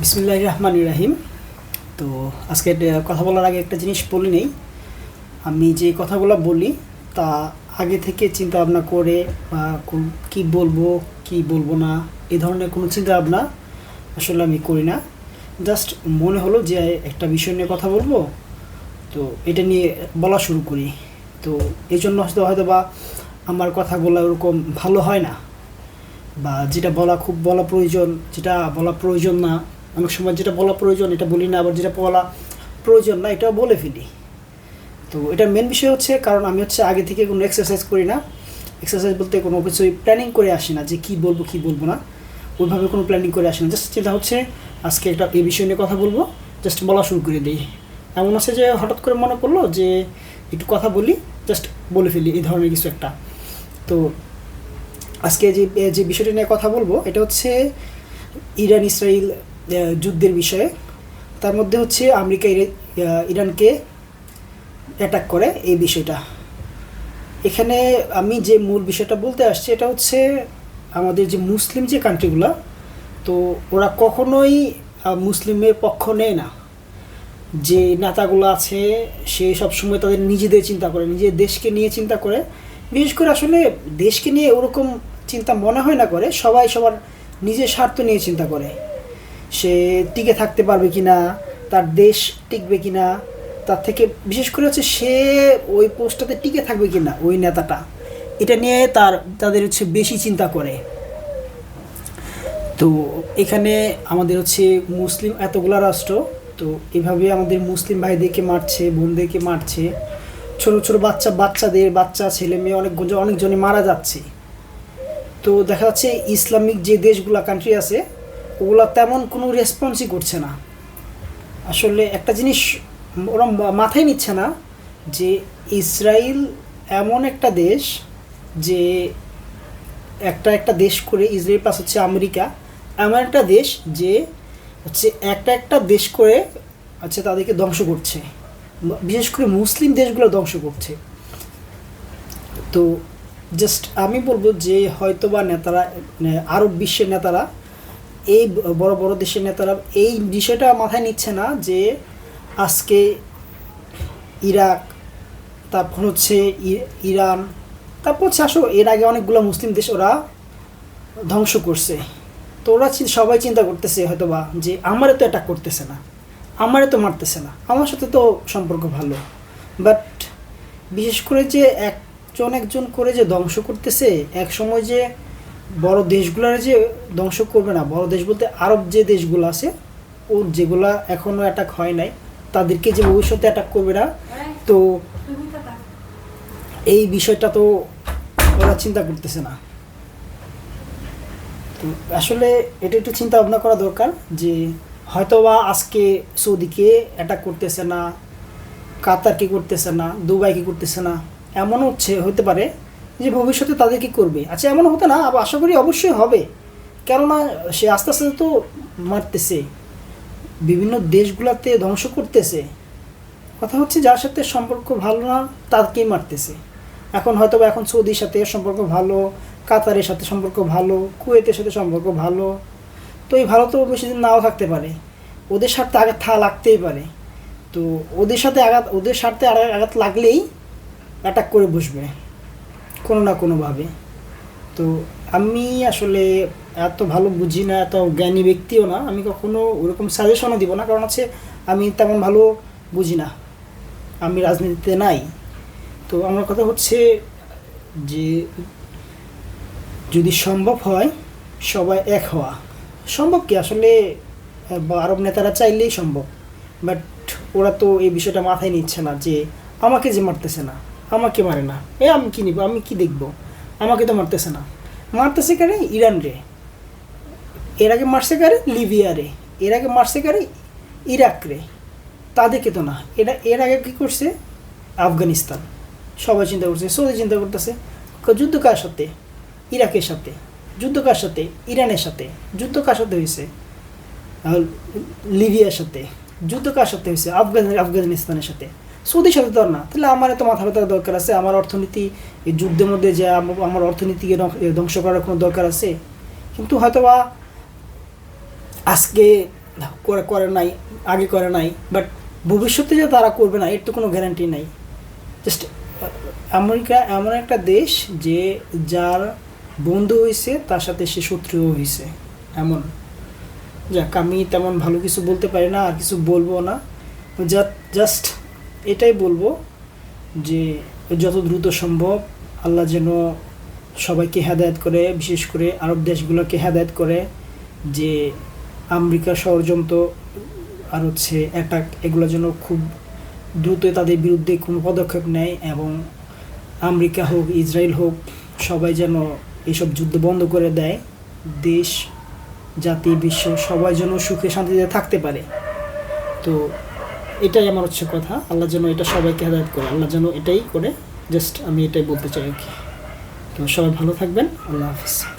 বিসমুল্লাহ রহমান রাহিম তো আজকে কথা বলার আগে একটা জিনিস বলি নেই। আমি যে কথাগুলো বলি, তা আগে থেকে চিন্তা ভাবনা করে বা কি বলব কি বলব না এই ধরনের কোনো চিন্তা ভাবনা আসলে আমি করি না। জাস্ট মনে হলো যে একটা বিষয় নিয়ে কথা বলব, তো এটা নিয়ে বলা শুরু করি। তো এই জন্য হয়তো হয়তো বা আমার কথাগুলো ওরকম ভালো হয় না। বা যেটা বলা খুব বলা প্রয়োজন, যেটা বলা প্রয়োজন না। অনেক সময় যেটা বলা প্রয়োজন, এটা বলি না, আবার যেটা বলা প্রয়োজন না এটা বলে ফেলি। তো এটা মেন বিষয় হচ্ছে, কারণ আমি হচ্ছে আগে থেকে কোনো এক্সারসাইজ করি না। এক্সারসাইজ বলতে কোনো কিছুই প্ল্যানিং করে আসি না, যে কি বলব কি বলব না। ওইভাবে কোনো প্ল্যানিং করে আসি না। জাস্ট চিন্তা হচ্ছে, আজকে একটা এই বিষয় নিয়ে কথা বলব। জাস্ট বলা শুরু করে দিই। এমন আছে যে হঠাৎ করে মনে পড়ল যে, একটু কথা বলি জাস্ট বলে ফেলি, এই ধরনের কিছু একটা। তো আজকে যে যে বিষয়টা নিয়ে কথা বলব, এটা হচ্ছে ইরান ইসরায়েল যুদ্ধের বিষয়ে। তার মধ্যে হচ্ছে আমেরিকা, ইরা- ইরানকে অ্যাটাক করে এই বিষয়টা। এখানে আমি যে মূল বিষয়টা বলতে আসছি, এটা হচ্ছে আমাদের যে মুসলিম যে কান্ট্রিগুলো, তো ওরা কখনোই মুসলিমের পক্ষ নেয় না। যে নেতাগুলো আছে, সে সবসময় তাদের নিজেদের চিন্তা করে, নিজের দেশকে নিয়ে চিন্তা করে। বিশেষ করে আসলে দেশকে নিয়ে ওরকম চিন্তা মনে হয় না করে, সবাই সবার নিজের স্বার্থ নিয়ে চিন্তা করে। সে টিকে থাকতে পারবে কি না তার দেশ টিকবে কি না তার থেকে বিশেষ করে হচ্ছে সে ওই পোস্টটাতে টিকে থাকবে কি না ওই নেতাটা, এটা নিয়ে তার, তাদের হচ্ছে বেশি চিন্তা করে। তো এখানে আমাদের হচ্ছে মুসলিম, এতগুলা রাষ্ট্র, তো এভাবে আমাদের মুসলিম ভাইদেরকে মারছে, বোনদেরকে মারছে। ছোট ছোট বাচ্চা, বাচ্চাদের, বাচ্চা, ছেলে, মেয়ে অনেক অনেকজনে মারা যাচ্ছে। তো দেখা যাচ্ছে ইসলামিক যে দেশগুলা কান্ট্রি আছে, ওগুলা তেমন কোনো রেসপন্সই করছে না। আসলে একটা জিনিস ওরা মাথায় নিচ্ছে না যে ইসরায়েল এমন একটা দেশ যে একটা একটা দেশ করে ইসরায়েল প্লাস হচ্ছে আমেরিকা, এমন একটা দেশ যে হচ্ছে একটা একটা দেশ করে হচ্ছে তাদেরকে ধ্বংস করছে। বিশেষ করে মুসলিম দেশগুলো ধ্বংস করছে। তো জাস্ট আমি বলব যে হয়তোবা নেতারা মানে আরব বিশ্বের নেতারা, এই ব- বড় বড় দেশের নেতারা এই বিষয়টা মাথায় নিচ্ছে না যে আজকে ইরাক, তারপর হচ্ছে ইরান, তারপর হচ্ছে আসো, এর আগে অনেকগুলো মুসলিম দেশ ওরা ধ্বংস করছে। তো ওরা সবাই চিন্তা করতেছে হয়তোবা যে আমারে তো অ্যাটাক করতেছে না, আমারে তো মারতেছে না। আমার সাথে তো সম্পর্ক ভালো। বাট বিশেষ করে যে একজন একজন করে যে ধ্বংস করতেছে, এক সময় যে বড় দেশগুলোর যে ধ্বংস করবে না, বড় দেশ বলতে আরব যে দেশগুলো আছে ও যেগুলা এখনও অ্যাটাক হয় নাই, তাদেরকে যে ভবিষ্যতে অ্যাটাক করবে না, তো এই বিষয়টা তো ওরা চিন্তা করতেছে না। তো আসলে এটা একটু চিন্তা ভাবনা করা দরকার যে হয়তোবা আজকে সৌদিকে অ্যাটাক করতেছে না কাতার কি করতেছে না দুবাই কি করতেছে না এমন হচ্ছে, হতে পারে যে ভবিষ্যতে তাদের কি করবে। আচ্ছা এমন হতে না, আবার আশা করি অবশ্যই হবে। কেননা সে আস্তে আস্তে তো মারতেছে, বিভিন্ন দেশগুলোতে ধ্বংস করতেছে। কথা হচ্ছে যার সাথে সম্পর্ক ভালো না তাকেই মারতেছে। এখন হয়তো এখন সৌদির সাথে সম্পর্ক ভালো, কাতারের সাথে সম্পর্ক ভালো, কুয়েতের সাথে সম্পর্ক ভালো। তো এই ভালো তো বেশি দিন নাও থাকতে পারে। ওদের স্বার্থে আঘাত থা লাগতেই পারে। তো ওদের সাথে আঘাত, ওদের স্বার্থে আঘাত লাগলেই অ্যাটাক করে বসবে। কোনো না কোনোভাবে। তো আমি আসলে এত ভালো বুঝি না, এত জ্ঞানী ব্যক্তিও না। আমি কখনো ওরকম সাজেশনও দিব না। কারণ হচ্ছে আমি তেমন ভালো বুঝি না। আমি রাজনীতিতে নাই। তো আমার কথা হচ্ছে যে, যদি সম্ভব হয়, সবাই এক হওয়া। সম্ভব কি? আসলে আরব নেতারা চাইলেই সম্ভব। বাট ওরা তো এই বিষয়টা মাথায় নিচ্ছে না যে, আমাকে যে মারতেছে না। আমাকে মারে না। এ, আমি কি নিব? আমি কি দেখব? আমাকে তো মারতেছে না। মারতেছে কারে? ইরান রে। এর আগে মারছে কারে? লিবিয়া রে। এর আগে মারছে কারে? ইরাক রে। তাদেরকে তো না। এরা, এর আগে কী করছে? আফগানিস্তান। সবাই চিন্তা করছে, সৌদি চিন্তা করতেছে। যুদ্ধ কার সাথে? ইরাকের সাথে। যুদ্ধ কার সাথে? ইরানের সাথে। যুদ্ধ কার সাথে হয়েছে? লিবিয়ার সাথে। যুদ্ধ কার সাথে হয়েছে? আফগান, আফগানিস্তানের সাথে। সাথে তো না। তাহলে আমার এত মাথা ব্যথার দরকার আছে? আমার অর্থনীতি, এই যুদ্ধের মধ্যে যে আমার অর্থনীতিকে ধ্বংস করার কোনো দরকার আছে? কিন্তু হয়তোবা আজকে করে করে নাই, আগে করে নাই বাট ভবিষ্যতে যে তারা করবে না, এর তো কোনো গ্যারান্টি নাই। জাস্ট আমেরিকা এমন একটা দেশ যে যার বন্ধু হয়েছে তার সাথে সে শত্রুও হয়েছে এমন। যাক, আমি তেমন ভালো কিছু বলতে পারি না, আর কিছু বলব না। জাস্ট এটাই বলব যে যত দ্রুত সম্ভব আল্লাহ যেন সবাইকে হেদায়ত করে, বিশেষ করে আরব দেশগুলোকে হেদায়ত করে যে আমেরিকা ষড়যন্ত্র আর হচ্ছে অ্যাটাক এগুলো যেন খুব দ্রুত তাদের বিরুদ্ধে কোনো পদক্ষেপ নেয় এবং আমেরিকা হোক, ইসরায়েল হোক, সবাই যেন এইসব যুদ্ধ বন্ধ করে দেয়। দেশ, জাতি, বিশ্ব সবাই যেন সুখে শান্তিতে থাকতে পারে। তো এটাই আমার হচ্ছে কথা। আল্লাহ যেন এটা সবাইকে হেদায়ত করে, আল্লাহ যেন এটাই করে। জাস্ট আমি এটাই বলতে চাই আর কি। তো সবাই ভালো থাকবেন, আল্লাহ হাফিজ।